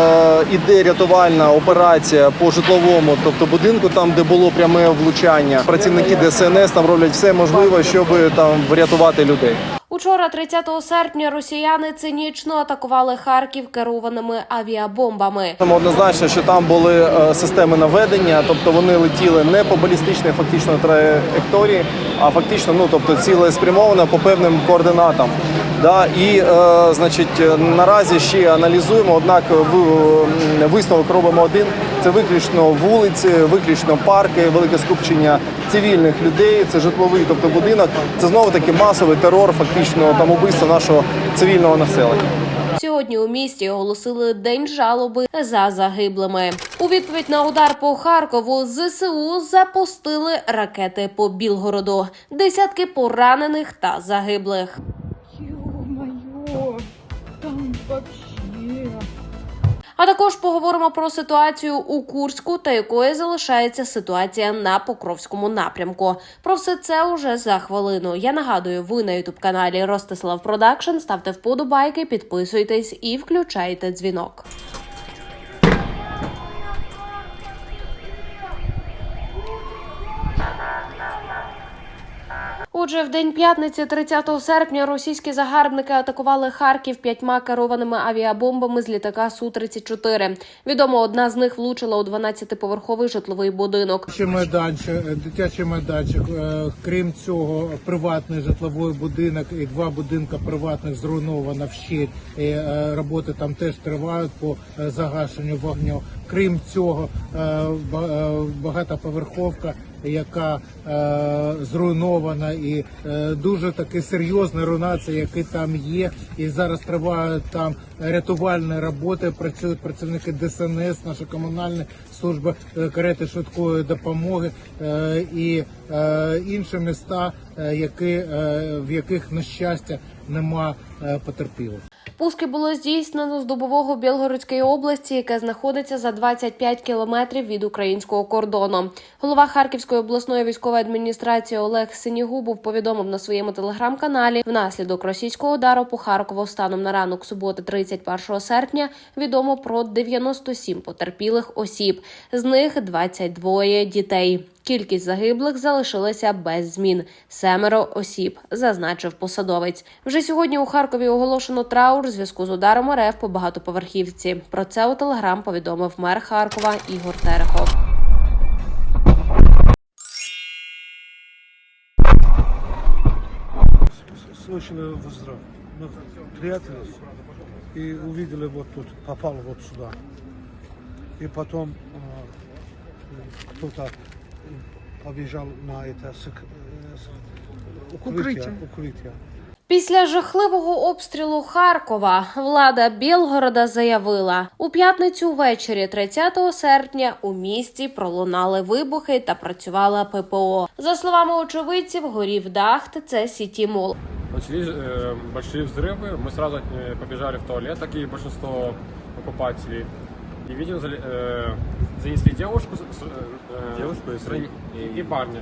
Е, Іде рятувальна операція по житловому, тобто будинку, там де було пряме влучання. Працівники ДСНС там роблять все можливе, щоб там врятувати людей. Учора, 30 серпня, росіяни цинічно атакували Харків керованими авіабомбами. Однозначно, що там були е, системи наведення, тобто вони летіли не по балістичній фактично траєкторії, а фактично, ну тобто цілеспрямовано по певним координатам. Да, і е, значить, наразі ще аналізуємо, однак в, висновок робимо один: це виключно вулиці, виключно парки, велике скупчення цивільних людей. Це житловий, тобто будинок. Це знову таки масовий терор, фактично там убивство нашого цивільного населення. Сьогодні у місті оголосили день жалоби за загиблими. У відповідь на удар по Харкову ЗСУ запустили ракети по Білгороду. Десятки поранених та загиблих. А також поговоримо про ситуацію у Курську та якою залишається ситуація на Покровському напрямку. Про все це уже за хвилину. Я нагадую, ви на ютуб каналі Ростислав Продакшн. Ставте вподобайки, підписуйтесь і включайте дзвінок. Отже, в день п'ятниці, 30 серпня, російські загарбники атакували Харків п'ятьма керованими авіабомбами з літака Су 34 Відомо, одна з них влучила у 12-поверховий житловий будинок. Майданчик, дитячий майданчик. е, Крім цього, приватний житловий будинок і два будинка приватних зруйновано вщент. І, е, Роботи там теж тривають по е, загашенню вогню. Крім цього, е, ба- е, багатоповерховка, яка е, зруйнована, і е, дуже таки серйозна руйнація, які там є. І зараз тривають там рятувальні роботи. Працюють працівники ДСНС, наша комунальна служба е, карети швидкої допомоги е, і е, інші міста, е, які, е, в яких на щастя нема е, потерпілих. Пуски було здійснено з Дубового Білгородської області, яке знаходиться за 25 кілометрів від українського кордону. Голова Харківської обласної військової адміністрації Олег Синігубов повідомив на своєму телеграм-каналі внаслідок російського удару по Харкову станом на ранок суботи, 31 серпня, відомо про 97 потерпілих осіб. З них 22 дітей. Кількість загиблих залишилася без змін семеро осіб, зазначив посадовець. Вже сьогодні у Харкові оголошено траур у зв'язку з ударом РФ по багатоповерхівці. Про це у телеграм повідомив мер Харкова Ігор Терехов. слышали взрыв. Мы прятались и увидели вот тут, попал вот сюда. И потом э, кто-то побежал на это сек- э, с- укрытие. укрытие. Після жахливого обстрілу Харкова влада Білгорода заявила у п'ятницю ввечері, 30 серпня, у місті пролунали вибухи та працювала ППО. За словами очевидців, горів дах ТЦ Сіті Мол. Начались э, большие взрывы, мы сразу э, побежали в туалет, как и большинство покупателей. И видим, зали- э, занесли девушку, с- с- э, Девушку и с- и, и парня.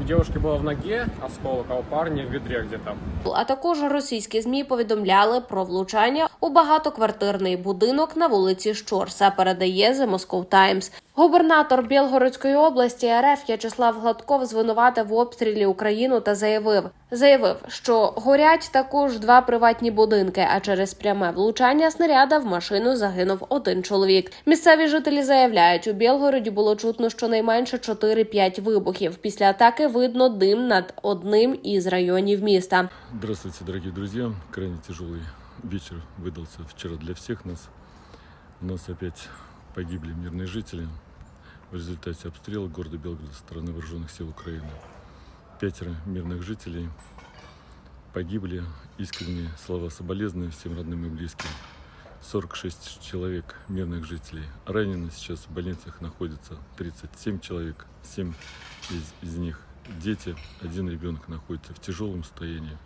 У девушки было в ноге осколок, а у парня в бедре где-то. А також російські змі повідомляли про влучання у багатоквартирний будинок на вулиці Щорса. Передає The Moscow Times. Губернатор Білгородської області РФ В'ячеслав Гладков звинуватив в обстрілі Україну та заявив, заявив, що горять також два приватні будинки. А через пряме влучання снаряда в машину загинув один чоловік. Місцеві жителі заявляють, у Білгороді було чутно щонайменше 4-5 вибухів. Після атаки видно дим над одним із районів міста. Здравствуйте, дорогие друзья. Крайне тяжелый вечер выдался вчера для всех нас. У нас опять погибли мирные жители в результате обстрела города Белгорода со стороны вооруженных сил Украины. Пятеро мирных жителей погибли. Искренние слова соболезнования всем родным и близким. 46 человек мирных жителей. Ранено сейчас в больницах находится 37 человек. 7 из, из них дети. Один ребенок находится в тяжелом состоянии.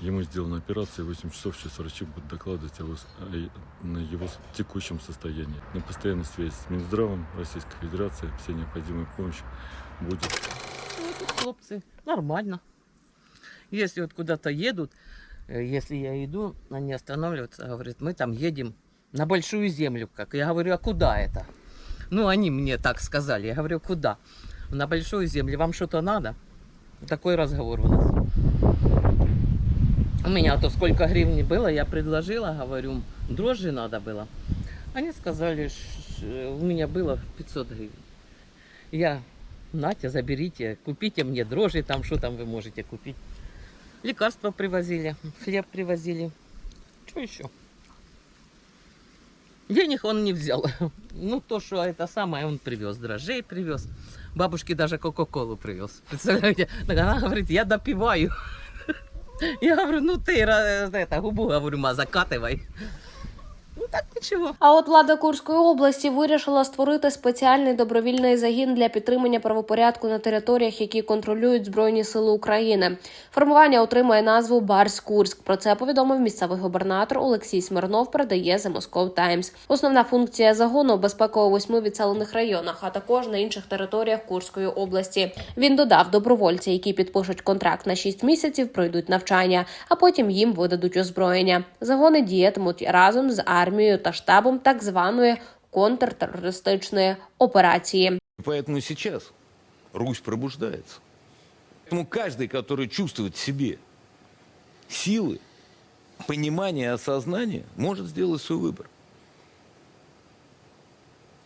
Ему сделана операция, 8 часов сейчас врачи будут докладывать о его, о его текущем состоянии. На постоянной связи с Минздравом Российской Федерации вся необходимая помощь будет Хлопцы, нормально. Если вот куда-то едут, э, если я иду, они останавливаются, говорят, мы там едем на большую землю. Как я говорю, а куда это? Ну, они мне так сказали. Я говорю, куда? На большую землю. Вам что-то надо? Такой разговор у нас. У меня то сколько гривен было, я предложила, говорю, дрожжи надо было. Они сказали, ш- ш- у меня было 500 гривен. Я, нате, заберите, купите мне дрожжи, там что там вы можете купить. Лекарства привозили, хлеб привозили. Что еще? Денег он не взял. Ну, то, что это самое, он привез. Дрожжей привез. Бабушке даже Кока-Колу привез. Представляете? Так она говорит, я допиваю. Я говорю, ну ты ра- это, губу, говорю, ма, закатывай. Ну так ничего. А от влада Курської області вирішила створити спеціальний добровільний загін для підтримання правопорядку на територіях, які контролюють Збройні Сили України. Формування отримує назву Барс Курськ. Про це повідомив місцевий губернатор Олексій Смирнов. Передає The Moscow Times. Основна функція загону безпека восьми відселених районах, а також на інших територіях Курської області. Він додав добровольці, які підпишуть контракт на 6 місяців, пройдуть навчання, а потім їм видадуть озброєння. Загони діятимуть разом з армією та штабом так званої контртерористичної операції. Поэтому сейчас Русь пробуждается. Поэтому каждый, который чувствует в себе силы, понимание, осознание, может сделать свой выбор.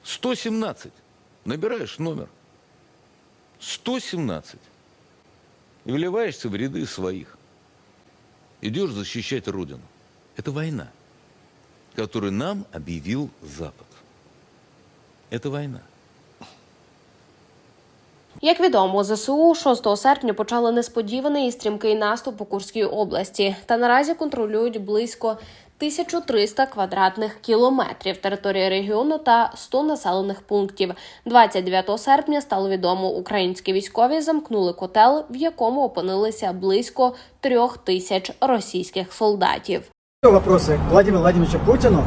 117. Набираешь номер. 117. И вливаешься в ряды своих. Идешь защищать Родину. Это война, которую нам объявил Запад. Это война. Як відомо, ЗСУ 6 серпня почали несподіваний і стрімкий наступ у Курській області та наразі контролюють близько 1300 квадратних кілометрів території регіону та 100 населених пунктів. 29 серпня стало відомо, українські військові замкнули котел, в якому опинилися близько трьох тисяч російських солдатів. Вопросы Владимиру Владимировичу Путину,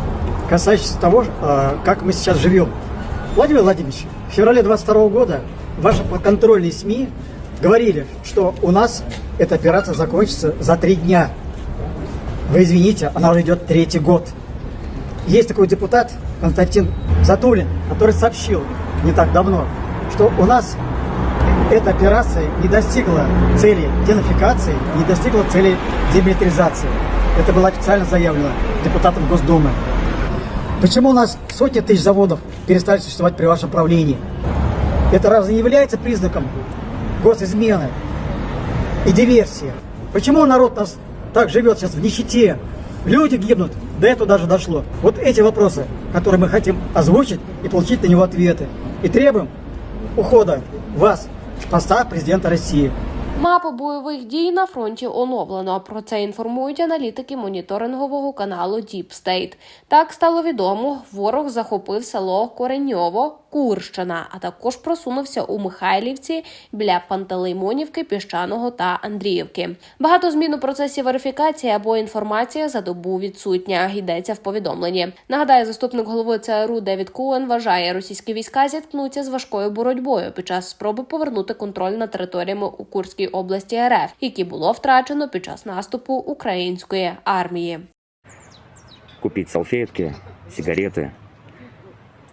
касающиеся того, э, как мы сейчас живем. Владимир Владимирович, в феврале 22 года ваши подконтрольные СМИ говорили, что у нас эта операция закончится за три дня. Вы извините, она уже идет третий год. Есть такой депутат Константин Затулин, который сообщил не так давно, что у нас эта операция не достигла цели денацификации, не достигла цели демилитаризации. Это было официально заявлено депутатом Госдумы. Почему у нас сотни тысяч заводов перестали существовать при вашем правлении? Это разве не является признаком госизмены и диверсии? Почему народ нас так живет сейчас в нищете? Люди гибнут, до этого даже дошло. Вот эти вопросы, которые мы хотим озвучить и получить на него ответы. И требуем ухода вас с поста президента России. Мапу бойових дій на фронті оновлено. Про це інформують аналітики моніторингового каналу Deep State. Так стало відомо, ворог захопив село Кореньово, Курщина, а також просунувся у Михайлівці біля Пантелеймонівки, Піщаного та Андріївки. Багато змін у процесі верифікації або інформація за добу відсутня. Йдеться в повідомленні. Нагадаю, заступник голови ЦРУ Девід Куен вважає, російські війська зіткнуться з важкою боротьбою під час спроби повернути контроль над територіями у Курській області РФ, які було втрачено під час наступу української армії. купить салфетки, сигареты,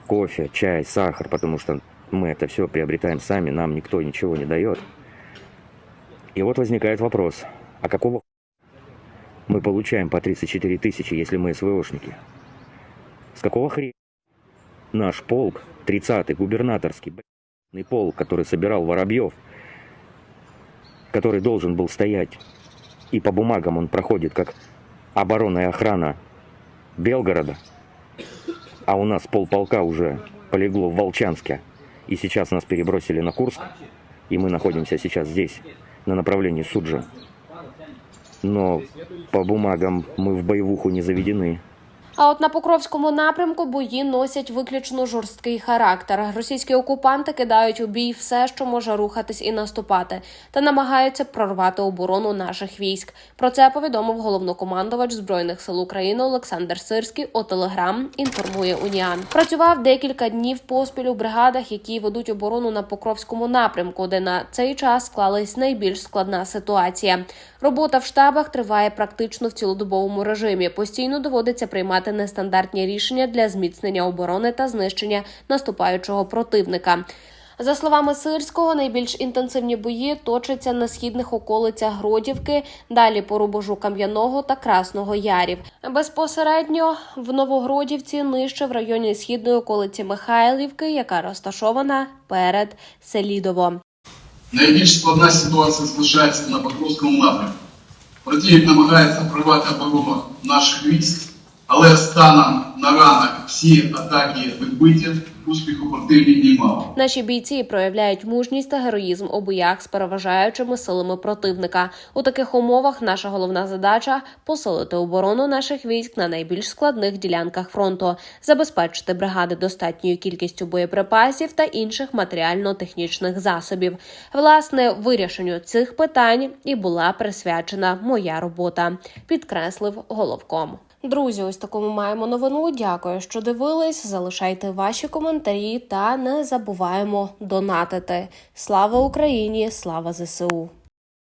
кофе, чай, сахар, потому что мы это все приобретаем сами, нам никто ничего не дает. И вот возникает вопрос, а какого мы получаем по 34 тысячи, если мы СВОшники? С какого хрена наш полк, 30-й губернаторский б***ный полк, который собирал Воробьев, который должен был стоять, и по бумагам он проходит как оборонная охрана Белгорода, а у нас полполка уже полегло в Волчанске, и сейчас нас перебросили на Курск, и мы находимся сейчас здесь, на направлении Суджа. Но по бумагам мы в боевуху не заведены. А от на Покровському напрямку бої носять виключно жорсткий характер. Російські окупанти кидають у бій все, що може рухатись і наступати, та намагаються прорвати оборону наших військ. Про це повідомив головнокомандувач збройних сил України Олександр Сирський. У телеграм інформує Уніан. Працював декілька днів поспіль у бригадах, які ведуть оборону на Покровському напрямку, де на цей час склалась найбільш складна ситуація. Робота в штабах триває практично в цілодобовому режимі. Постійно доводиться приймати нестандартні рішення для зміцнення оборони та знищення наступаючого противника. За словами Сирського, найбільш інтенсивні бої точаться на східних околицях Гродівки, далі по рубежу Кам'яного та Красного Ярів. Безпосередньо в Новогродівці нижче в районі східної околиці Михайлівки, яка розташована перед Селідово. Найбільш складна ситуація залишається на Покровському напрямку. Противник намагається прорвати оборону наших військ, але станом на ранок всі атаки відбиті, успіху противник немає. Наші бійці проявляють мужність та героїзм у боях з переважаючими силами противника. У таких умовах наша головна задача посилити оборону наших військ на найбільш складних ділянках фронту, забезпечити бригади достатньою кількістю боєприпасів та інших матеріально-технічних засобів. Власне, вирішенню цих питань і була присвячена моя робота, підкреслив головком. Друзі, ось такому маємо новину. Дякую, що дивились. Залишайте ваші коментарі та не забуваємо донатити. Слава Україні! Слава ЗСУ!